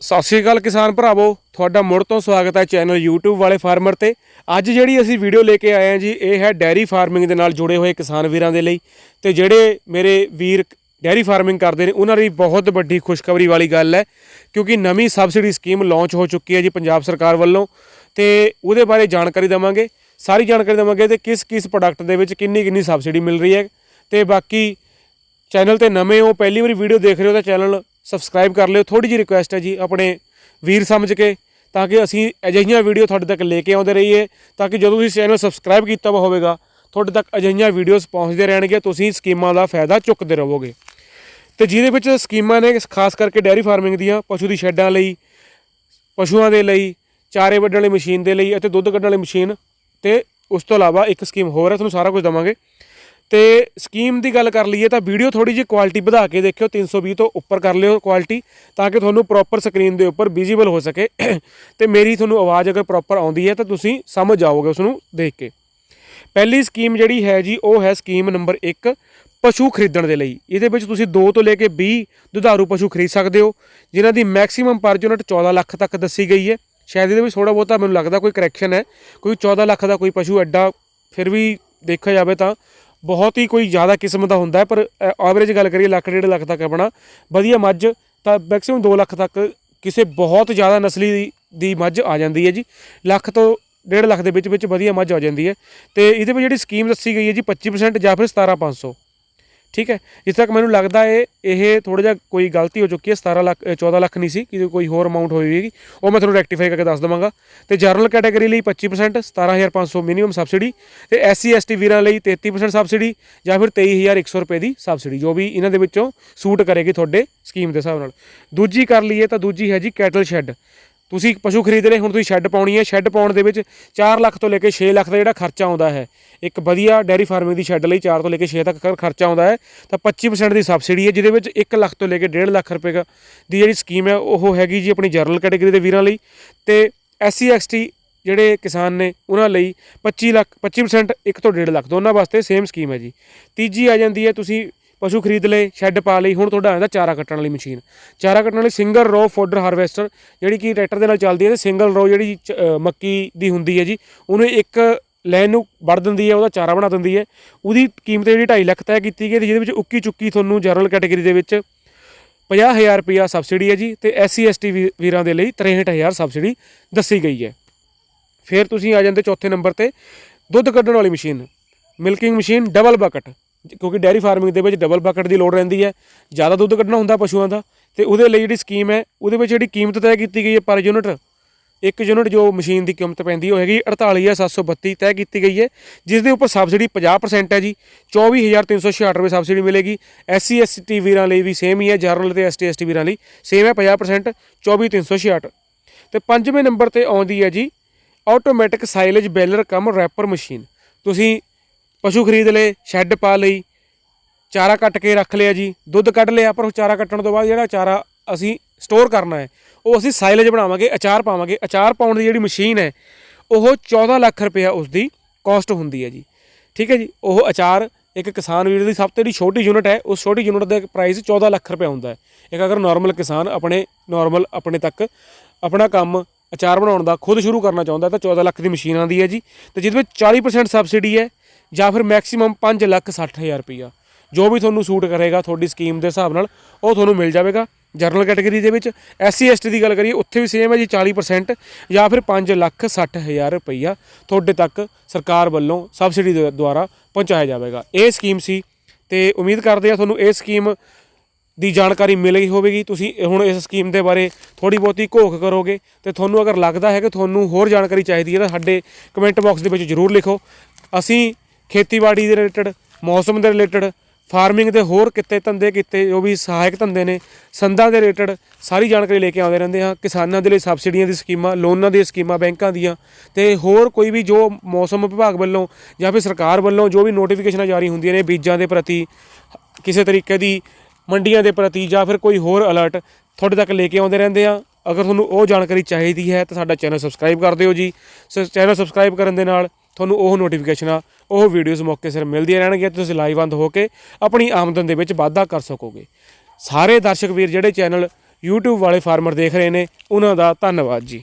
ਸਤਿ ਸ਼੍ਰੀ ਅਕਾਲ ਕਿਸਾਨ ਭਰਾਵੋ, ਤੁਹਾਡਾ ਮੁੜ ਤੋਂ ਸਵਾਗਤ ਹੈ ਚੈਨਲ YouTube ਵਾਲੇ ਫਾਰਮਰ ਤੇ। ਅੱਜ ਜਿਹੜੀ ਅਸੀਂ ਵੀਡੀਓ ਲੈ ਕੇ ਆਏ ਹਾਂ ਜੀ, ਇਹ ਹੈ ਡੈਰੀ ਫਾਰਮਿੰਗ ਦੇ ਨਾਲ ਜੁੜੇ ਹੋਏ ਕਿਸਾਨ ਵੀਰਾਂ ਦੇ ਲਈ। ਤੇ ਜਿਹੜੇ ਮੇਰੇ ਵੀਰ ਡੈਰੀ ਫਾਰਮਿੰਗ ਕਰਦੇ ਨੇ, ਉਹਨਾਂ ਲਈ ਬਹੁਤ ਵੱਡੀ ਖੁਸ਼ਖਬਰੀ ਵਾਲੀ ਗੱਲ ਹੈ, ਕਿਉਂਕਿ ਨਵੀਂ ਸਬਸਿਡੀ ਸਕੀਮ ਲਾਂਚ ਹੋ ਚੁੱਕੀ ਹੈ ਜੀ ਪੰਜਾਬ ਸਰਕਾਰ ਵੱਲੋਂ। ਤੇ ਉਹਦੇ ਬਾਰੇ ਜਾਣਕਾਰੀ ਦੇਵਾਂਗੇ, ਸਾਰੀ ਜਾਣਕਾਰੀ ਦੇਵਾਂਗੇ ਤੇ ਕਿਸ ਕਿਸ ਪ੍ਰੋਡਕਟ ਦੇ ਵਿੱਚ ਕਿੰਨੀ ਕਿੰਨੀ ਸਬਸਿਡੀ ਮਿਲ ਰਹੀ ਹੈ। ਤੇ ਬਾਕੀ ਚੈਨਲ ਤੇ ਨਵੇਂ ਹੋ, ਪਹਿਲੀ ਵਾਰੀ ਵੀਡੀਓ ਦੇਖ ਰਹੇ ਹੋ ਤਾਂ ਚੈਨਲ ਸਬਸਕ੍ਰਾਈਬ ਕਰ ਲਿਓ। ਥੋੜੀ ਜਿਹੀ ਰਿਕੁਐਸਟ ਹੈ ਜੀ ਆਪਣੇ ਵੀਰ ਸਮਝ ਕੇ, ਤਾਂ ਕਿ ਅਸੀਂ ਅਜਿਹੀਆਂ ਵੀਡੀਓ ਤੁਹਾਡੇ ਤੱਕ ਲੈ ਕੇ ਆਉਂਦੇ ਰਹੀਏ, ਤਾਂ ਕਿ ਜਦੋਂ ਤੁਸੀਂ ਚੈਨਲ ਸਬਸਕ੍ਰਾਈਬ ਕੀਤਾ ਹੋਵੇਗਾ, ਤੁਹਾਡੇ ਤੱਕ ਅਜਿਹੀਆਂ ਵੀਡੀਓਜ਼ ਪਹੁੰਚਦੇ ਰਹਿਣਗੇ, ਤੁਸੀਂ ਸਕੀਮਾਂ ਦਾ ਫਾਇਦਾ ਚੁੱਕਦੇ ਰਹੋਗੇ। ਤੇ ਜਿਹਦੇ ਵਿੱਚ ਸਕੀਮਾਂ ਨੇ ਖਾਸ ਕਰਕੇ ਡੈਰੀ ਫਾਰਮਿੰਗ ਦੀਆਂ, ਪਸ਼ੂ ਦੀ ਸ਼ੈੱਡਾਂ ਲਈ, ਪਸ਼ੂਆਂ ਦੇ ਲਈ, ਚਾਰੇ ਵੱਢਣ ਵਾਲੀ ਮਸ਼ੀਨ ਦੇ ਲਈ ਅਤੇ ਦੁੱਧ ਕੱਢਣ ਵਾਲੀ ਮਸ਼ੀਨ ਤੇ ਉਸ ਤੋਂ ਇਲਾਵਾ ਇੱਕ ਸਕੀਮ ਹੋਰ ਹੈ, ਤੁਹਾਨੂੰ ਸਾਰਾ ਕੁਝ ਦਵਾਂਗੇ। ਤੇ ਸਕੀਮ ਦੀ ਗੱਲ ਕਰ ਲਈਏ ਤਾਂ ਵੀਡੀਓ ਥੋੜੀ ਜਿਹੀ ਕੁਆਲਿਟੀ ਵਧਾ ਕੇ ਦੇਖਿਓ 320 ਤੋਂ ਉੱਪਰ ਕਰ ਲਿਓ ਕੁਆਲਿਟੀ ਤਾਂ ਕਿ ਤੁਹਾਨੂੰ ਪ੍ਰੋਪਰ ਸਕਰੀਨ ਦੇ ਉੱਪਰ ਵਿਜ਼ੀਬਲ ਹੋ ਸਕੇ। ਤੇ ਮੇਰੀ ਤੁਹਾਨੂੰ ਆਵਾਜ਼ ਅਗਰ ਪ੍ਰੋਪਰ ਆਉਂਦੀ ਹੈ ਤਾਂ ਤੁਸੀਂ ਸਮਝ ਜਾਓਗੇ ਉਸ ਨੂੰ ਦੇਖ ਕੇ। ਪਹਿਲੀ ਸਕੀਮ ਜਿਹੜੀ ਹੈ ਜੀ, ਉਹ ਹੈ ਸਕੀਮ ਨੰਬਰ 1 ਪਸ਼ੂ ਖਰੀਦਣ ਦੇ ਲਈ। ਇਹਦੇ ਵਿੱਚ ਤੁਸੀਂ 2 ਤੋਂ ਲੈ ਕੇ 20 ਦੁਧਾਰੂ ਪਸ਼ੂ ਖਰੀਦ ਸਕਦੇ ਹੋ, ਜਿਨ੍ਹਾਂ ਦੀ ਮੈਕਸਿਮਮ ਪਰ ਯੂਨਿਟ 14 ਲੱਖ ਤੱਕ ਦੱਸੀ ਗਈ ਹੈ। ਸ਼ਾਇਦ ਇਹਦੇ ਵਿੱਚ ਥੋੜਾ ਬਹੁਤਾ ਮੈਨੂੰ ਲੱਗਦਾ ਕੋਈ ਕਰੈਕਸ਼ਨ ਹੈ, ਕੋਈ 14 ਲੱਖ ਦਾ ਕੋਈ ਪਸ਼ੂ ਐਡਾ ਫਿਰ ਵੀ ਦੇਖਿਆ ਜਾਵੇ ਤਾਂ ਬਹੁਤ ਹੀ ਕੋਈ ਜ਼ਿਆਦਾ ਕਿਸਮ ਦਾ ਹੁੰਦਾ ਪਰ ਐਵਰੇਜ ਗੱਲ ਕਰੀਏ ਲੱਖ ਡੇਢ ਲੱਖ ਤੱਕ ਆਪਣਾ। ਵਧੀਆ ਮੱਝ, ਤਾਂ ਮੈਕਸਿਮਮ 2 ਲੱਖ ਤੱਕ ਕਿਸੇ ਬਹੁਤ ਜ਼ਿਆਦਾ ਨਸਲੀ ਦੀ- ਮੱਝ ਆ ਜਾਂਦੀ ਹੈ ਜੀ। ਲੱਖ ਤੋਂ ਡੇਢ ਲੱਖ ਦੇ ਵਿੱਚ ਵਿੱਚ ਵਧੀਆ ਮੱਝ ਆ ਜਾਂਦੀ ਹੈ। ਤੇ ਇਹਦੇ ਵਿੱਚ ਜਿਹੜੀ ਸਕੀਮ ਦੱਸੀ ਗਈ ਹੈ ਜੀ 25% ਜਾਂ ਫਿਰ 17500 ਠੀਕ ਹੈ ਜਿਸ ਤੱਕ ਮੈਨੂੰ ਲੱਗਦਾ ਹੈ ਇਹ ਥੋੜਾ ਜਿਹਾ ਕੋਈ ਗਲਤੀ ਹੋ ਚੁੱਕੀ ਹੈ 17 ਲੱਖ ਅ, 14 ਲੱਖ ਨਹੀਂ ਸੀ ਕਿ ਕੋਈ ਹੋਰ ਅਮਾਉਂਟ ਹੋਈ ਹੋਵੇਗੀ ਉਹ ਮੈਂ ਤੁਹਾਨੂੰ ਰੈਕਟੀਫਾਈ ਕਰਕੇ ਦੱਸ ਦਵਾਂਗਾ। ਤੇ ਜਨਰਲ ਕੈਟਾਗਰੀ ਲਈ 25% 17500 ਮਿਨੀਮਮ ਸਬਸਿਡੀ ਤੇ ਐਸਸੀ ਐਸਟੀ ਵੀਰਾਂ ਲਈ 33% ਸਬਸਿਡੀ ਜਾਂ ਫਿਰ 23100 ਰੁਪਏ ਦੀ ਸਬਸਿਡੀ ਜੋ ਵੀ ਇਹਨਾਂ ਦੇ ਵਿੱਚੋਂ ਸੂਟ ਕਰੇਗੀ ਤੁਹਾਡੇ ਸਕੀਮ ਦੇ ਹਿਸਾਬ ਨਾਲ। ਦੂਜੀ ਕਰ ਲਈਏ ਤਾਂ ਦੂਜੀ ਹੈ ਜੀ ਕੈਟਲ ਸ਼ੈੱਡ ਤੁਸੀਂ ਪਸ਼ੂ ਖਰੀਦ ਰਹੇ ਹੁਣ ਤੁਸੀਂ ਸ਼ੈੱਡ ਪਾਉਣੀ ਹੈ। ਸ਼ੈੱਡ ਪਾਉਣ ਦੇ ਵਿੱਚ 4 ਲੱਖ ਤੋਂ ਲੈ ਕੇ 6 ਲੱਖ ਦਾ ਜਿਹੜਾ ਖਰਚਾ ਆਉਂਦਾ ਹੈ। ਇੱਕ ਵਧੀਆ ਡੈਰੀ ਫਾਰਮਿੰਗ ਦੀ ਸ਼ੈੱਡ ਲਈ 4 ਤੋਂ ਲੈ ਕੇ 6 ਤੱਕ ਖਰਚਾ ਆਉਂਦਾ ਹੈ, ਤਾਂ 25% ਦੀ ਸਬਸਿਡੀ ਹੈ, ਜਿਹਦੇ ਵਿੱਚ 1 ਲੱਖ ਤੋਂ ਲੈ ਕੇ 1.5 ਲੱਖ ਰੁਪਏ ਦੀ ਜਿਹੜੀ ਸਕੀਮ ਹੈ, ਉਹ ਹੈਗੀ ਜੀ ਆਪਣੀ ਜਨਰਲ ਕੈਟਾਗਰੀ ਦੇ ਵੀਰਾਂ ਲਈ। ਤੇ ਐਸਸੀ ਐਕਸਟੀ ਜਿਹੜੇ ਕਿਸਾਨ ਨੇ, ਉਹਨਾਂ ਲਈ 25 ਲੱਖ 25% 1 ਤੋਂ 1.5 ਲੱਖ, ਦੋਨਾਂ ਵਾਸਤੇ ਸੇਮ ਸਕੀਮ ਹੈ ਜੀ। ਤੀਜੀ ਆ ਜਾਂਦੀ ਹੈ, ਤੁਸੀਂ ਪਸ਼ੂ ਖਰੀਦ ਲਏ ਸ਼ੈੱਡ ਪਾ ਲਈ, ਹੁਣ ਤੁਹਾਡਾ ਆਉਂਦਾ ਚਾਰਾ ਕੱਟਣ ਵਾਲੀ ਮਸ਼ੀਨ। ਚਾਰਾ ਕੱਟਣ ਵਾਲੀ ਸਿੰਗਲ ਰੋ ਫੋਡਰ ਹਾਰਵੈਸਟਰ ਜਿਹੜੀ ਕਿ ਟਰੈਕਟਰ ਦੇ ਨਾਲ ਚੱਲਦੀ ਹੈ ਤੇ ਸਿੰਗਲ ਰੋ ਜਿਹੜੀ ਚ- ਮੱਕੀ ਦੀ ਹੁੰਦੀ ਹੈ ਜੀ, ਉਹਨੂੰ ਇੱਕ ਲਾਈਨ ਨੂੰ ਵੜ ਦਿੰਦੀ ਹੈ, ਉਹਦਾ ਚਾਰਾ ਬਣਾ ਦਿੰਦੀ ਹੈ। ਉਹਦੀ ਕੀਮਤ ਜਿਹੜੀ 2.5 ਲੱਖ ਤੈਅ ਕੀਤੀ ਗਈ ਤੇ ਜਿਹਦੇ ਵਿੱਚ ਉੱਕੀ ਚੁੱਕੀ ਤੁਹਾਨੂੰ ਜਨਰਲ ਕੈਟਾਗਰੀ ਦੇ ਵਿੱਚ 50000 ਰੁਪਿਆ ਸਬਸਿਡੀ ਹੈ ਜੀ ਤੇ ਐਸਸੀ ਐਸਟੀ ਵੀਰਾਂ ਦੇ ਲਈ 63000 ਸਬਸਿਡੀ ਦੱਸੀ ਗਈ ਹੈ। ਫਿਰ ਤੁਸੀਂ ਆ ਜਾਂਦੇ ਚੌਥੇ ਨੰਬਰ ਤੇ ਦੁੱਧ ਕੱਢਣ ਵਾਲੀ machine milking machine double bucket ਕਿਉਂਕਿ ਡੈਰੀ ਫਾਰਮਿੰਗ ਦੇ ਵਿੱਚ ਡਬਲ ਬਕਟ ਦੀ ਲੋੜ ਰਹਿੰਦੀ ਹੈ। ਜ਼ਿਆਦਾ ਦੁੱਧ ਕੱਢਣਾ ਹੁੰਦਾ ਪਸ਼ੂਆਂ ਦਾ ਤੇ ਉਹਦੇ ਲਈ ਜਿਹੜੀ ਸਕੀਮ ਹੈ, ਉਹਦੇ ਵਿੱਚ ਜਿਹੜੀ ਕੀਮਤ ਤੈਅ ਕੀਤੀ ਗਈ ਹੈ ਪਰ ਯੂਨਿਟ ਇੱਕ ਯੂਨਿਟ ਜੋ ਮਸ਼ੀਨ ਦੀ ਕੀਮਤ ਪੈਂਦੀ ਉਹ ਹੈਗੀ 48732 ਤੈਅ ਕੀਤੀ ਗਈ ਹੈ, ਜਿਸ ਦੇ ਉੱਪਰ ਸਬਸਿਡੀ 50% ਹੈ ਜੀ 24366 ਰੁਪਏ ਸਬਸਿਡੀ ਮਿਲੇਗੀ। ਐਸਸੀ ਐਸਟੀ ਵੀਰਾਂ ਲਈ ਵੀ ਸੇਮ ਹੀ ਹੈ ਜਨਰਲ ਤੇ ਐਸਟੀ ਐਸਟੀ ਵੀਰਾਂ ਲਈ ਸੇਮ ਹੈ 50% 24366 ਤੇ ਪੰਜਵੇਂ ਨੰਬਰ ਤੇ ਆਉਂਦੀ ਹੈ ਜੀ automatic silage baler cum wrapper machine ਤੁਸੀਂ ਪਸ਼ੂ ਖਰੀਦ ਲਏ ਸ਼ੈੱਡ ਪਾ ਲਈ, ਚਾਰਾ ਕੱਟ ਕੇ ਰੱਖ ਲਿਆ ਜੀ, ਦੁੱਧ ਕੱਢ ਲਿਆ ਪਰ ਉਹ ਚਾਰਾ ਕੱਟਣ ਤੋਂ ਬਾਅਦ ਜਿਹੜਾ ਚਾਰਾ ਅਸੀਂ ਸਟੋਰ ਕਰਨਾ ਹੈ, ਉਹ ਅਸੀਂ ਸਾਈਲੇਜ ਬਣਾਵਾਂਗੇ, ਅਚਾਰ ਪਾਵਾਂਗੇ, ਅਚਾਰ ਪਾਉਣ ਦੀ ਜਿਹੜੀ ਮਸ਼ੀਨ ਹੈ, ਉਹ 14 ਲੱਖ ਰੁਪਇਆ ਉਸ ਦੀ ਕਾਸਟ ਹੁੰਦੀ ਹੈ ਜੀ। ਠੀਕ ਹੈ ਜੀ, ਉਹ ਅਚਾਰ ਇੱਕ ਕਿਸਾਨ ਵੀਰ ਦੀ ਸਭ ਤੋਂ ਜਿਹੜੀ ਛੋਟੀ ਯੂਨਿਟ ਹੈ, ਉਸ ਛੋਟੀ ਯੂਨਿਟ ਦਾ ਪ੍ਰਾਈਸ 14 ਲੱਖ ਰੁਪਏ ਹੁੰਦਾ ਹੈ। ਇੱਕ ਅਗਰ ਨਾਰਮਲ ਕਿਸਾਨ ਆਪਣੇ ਨਾਰਮਲ ਆਪਣੇ ਤੱਕ ਆਪਣਾ ਕੰਮ ਅਚਾਰ ਬਣਾਉਣ ਦਾ ਖੁਦ ਸ਼ੁਰੂ ਕਰਨਾ ਚਾਹੁੰਦਾ ਤਾਂ 14 ਲੱਖ ਦੀ ਮਸ਼ੀਨ ਆਉਂਦੀ ਹੈ ਜੀ, ਤੇ ਜਿਹਦੇ ਵਿੱਚ 40% ਸਬਸਿਡੀ ਹੈ ਜਾਂ ਫਿਰ ਮੈਕਸਿਮਮ 5 ਲੱਖ 60000 ਰੁਪਈਆ। ਜੋ ਵੀ ਤੁਹਾਨੂੰ ਸੂਟ ਕਰੇਗਾ ਤੁਹਾਡੀ ਸਕੀਮ ਦੇ ਹਿਸਾਬ ਨਾਲ, ਉਹ ਤੁਹਾਨੂੰ ਮਿਲ ਜਾਵੇਗਾ ਜਨਰਲ ਕੈਟਾਗਰੀ ਦੇ ਵਿੱਚ। ਐਸਸੀ ਐਸਟੀ ਦੀ ਗੱਲ ਕਰੀਏ, ਉੱਥੇ ਵੀ ਸੇਮ ਹੈ ਜੀ 40% ਜਾਂ ਫਿਰ 5 ਲੱਖ 60000 ਰੁਪਈਆ ਤੁਹਾਡੇ ਤੱਕ ਸਰਕਾਰ ਵੱਲੋਂ ਸਬਸਿਡੀ ਦੇ ਦੁਆਰਾ ਪਹੁੰਚਾਇਆ ਜਾਵੇਗਾ। ਇਹ ਸਕੀਮ ਸੀ ਤੇ ਉਮੀਦ ਕਰਦੇ ਆ ਤੁਹਾਨੂੰ ਇਹ ਸਕੀਮ ਦੀ ਜਾਣਕਾਰੀ ਮਿਲ ਗਈ ਹੋਵੇਗੀ। ਤੁਸੀਂ ਹੁਣ ਇਸ ਸਕੀਮ ਦੇ ਬਾਰੇ ਥੋੜੀ ਬਹੁਤੀ ਘੋਖ ਕਰੋਗੇ ਤੇ ਤੁਹਾਨੂੰ ਅਗਰ ਲੱਗਦਾ ਹੈ ਕਿ ਤੁਹਾਨੂੰ ਹੋਰ ਜਾਣਕਾਰੀ ਚਾਹੀਦੀ ਹੈ ਤਾਂ ਸਾਡੇ ਕਮੈਂਟ ਬਾਕਸ ਦੇ ਵਿੱਚ ਜਰੂਰ ਲਿਖੋ। ਅਸੀਂ ਖੇਤੀਬਾੜੀ ਦੇ ਰਿਲੇਟਡ ਮੌਸਮ ਦੇ ਰਿਲੇਟਡ ਫਾਰਮਿੰਗ ਦੇ ਹੋਰ ਕਿੱਤੇ ਧੰਦੇ ਕਿੱਤੇ, ਜੋ ਵੀ ਸਹਾਇਕ ਧੰਦੇ ਨੇ, ਸੰਦਾਂ ਦੇ ਰਿਲੇਟਡ ਸਾਰੀ ਜਾਣਕਾਰੀ ਲੈ ਕੇ ਆਉਂਦੇ ਰਹਿੰਦੇ ਹਾਂ। ਕਿਸਾਨਾਂ ਦੇ ਲਈ ਸਬਸਿਡੀਆਂ ਦੀ ਸਕੀਮਾਂ ਲੋਨਾਂ ਦੀਆਂ ਸਕੀਮਾਂ ਬੈਂਕਾਂ ਦੀਆਂ। ਤੇ ਹੋਰ ਕੋਈ ਵੀ ਜੋ ਮੌਸਮ ਵਿਭਾਗ ਵੱਲੋਂ ਜਾਂ ਫਿਰ ਸਰਕਾਰ ਵੱਲੋਂ ਜੋ ਵੀ ਨੋਟੀਫਿਕੇਸ਼ਨਾਂ ਜਾਰੀ ਹੁੰਦੀਆਂ ਨੇ ਬੀਜਾਂ ਦੇ ਪ੍ਰਤੀ, ਕਿਸੇ ਤਰੀਕੇ ਦੀ ਮੰਡੀਆਂ ਦੇ ਪ੍ਰਤੀ ਜਾਂ ਫਿਰ ਕੋਈ ਹੋਰ ਅਲਰਟ ਤੁਹਾਡੇ ਤੱਕ ਲੈ ਕੇ ਆਉਂਦੇ ਰਹਿੰਦੇ ਆ ਅਗਰ ਤੁਹਾਨੂੰ ਉਹ ਜਾਣਕਾਰੀ ਚਾਹੀਦੀ ਹੈ ਤਾਂ ਸਾਡਾ ਚੈਨਲ ਸਬਸਕ੍ਰਾਈਬ ਕਰ ਦਿਓ ਜੀ। ਚੈਨਲ ਸਬਸਕ੍ਰਾਈਬ ਕਰਨ ਦੇ ਨਾਲ ਤੁਹਾਨੂੰ ਉਹ ਨੋਟੀਫਿਕੇਸ਼ਨਾਂ ਉਹ ਵੀਡੀਓਜ਼ ਮੌਕੇ ਸਿਰ ਮਿਲਦੀਆਂ ਰਹਿਣਗੀਆਂ, ਤੁਸੀਂ ਲਾਈਵ ਬੰਦ ਹੋ ਕੇ ਆਪਣੀ ਆਮਦਨ ਦੇ ਵਿੱਚ ਵਾਧਾ ਕਰ ਸਕੋਗੇ। ਸਾਰੇ ਦਰਸ਼ਕ ਵੀਰ ਜਿਹੜੇ ਚੈਨਲ YouTube ਵਾਲੇ ਫਾਰਮਰ ਦੇਖ ਰਹੇ ਨੇ, ਉਹਨਾਂ ਦਾ ਧੰਨਵਾਦ ਜੀ।